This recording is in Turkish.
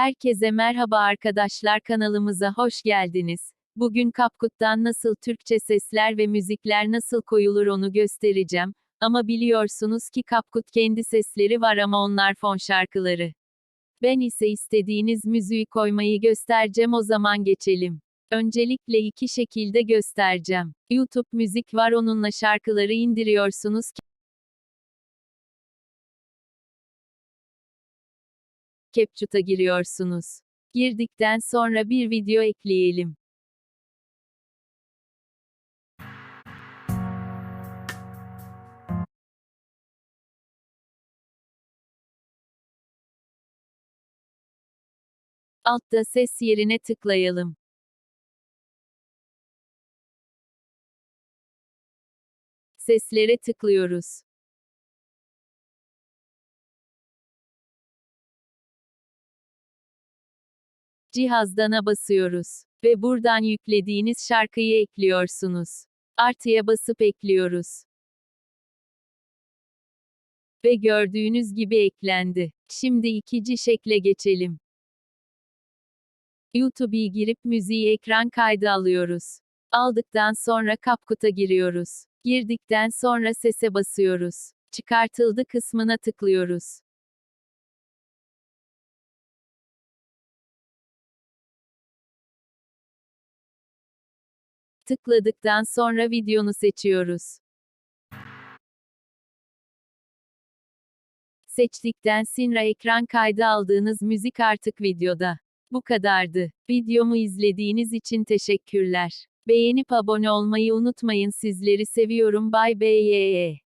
Herkese merhaba arkadaşlar kanalımıza hoş geldiniz. Bugün CapCut'tan nasıl Türkçe sesler ve müzikler nasıl koyulur onu göstereceğim. Ama biliyorsunuz ki CapCut kendi sesleri var ama onlar fon şarkıları. Ben ise istediğiniz müziği koymayı göstereceğim o zaman geçelim. Öncelikle iki şekilde göstereceğim. YouTube müzik var onunla şarkıları indiriyorsunuz. CapCut'a giriyorsunuz. Girdikten sonra bir video ekleyelim. Altta ses yerine tıklayalım. Seslere tıklıyoruz. Cihazdana basıyoruz ve buradan yüklediğiniz şarkıyı ekliyorsunuz. Artıya basıp ekliyoruz. Ve gördüğünüz gibi eklendi. Şimdi ikinci şekle geçelim. YouTube'a girip müziği ekran kaydı alıyoruz. Aldıktan sonra CapCut'a giriyoruz. Girdikten sonra sese basıyoruz. Çıkartıldı kısmına tıklıyoruz. Tıkladıktan sonra videonu seçiyoruz. Seçtikten sonra ekran kaydı aldığınız müzik artık videoda. Bu kadardı. Videomu izlediğiniz için teşekkürler. Beğenip abone olmayı unutmayın sizleri seviyorum bay bye.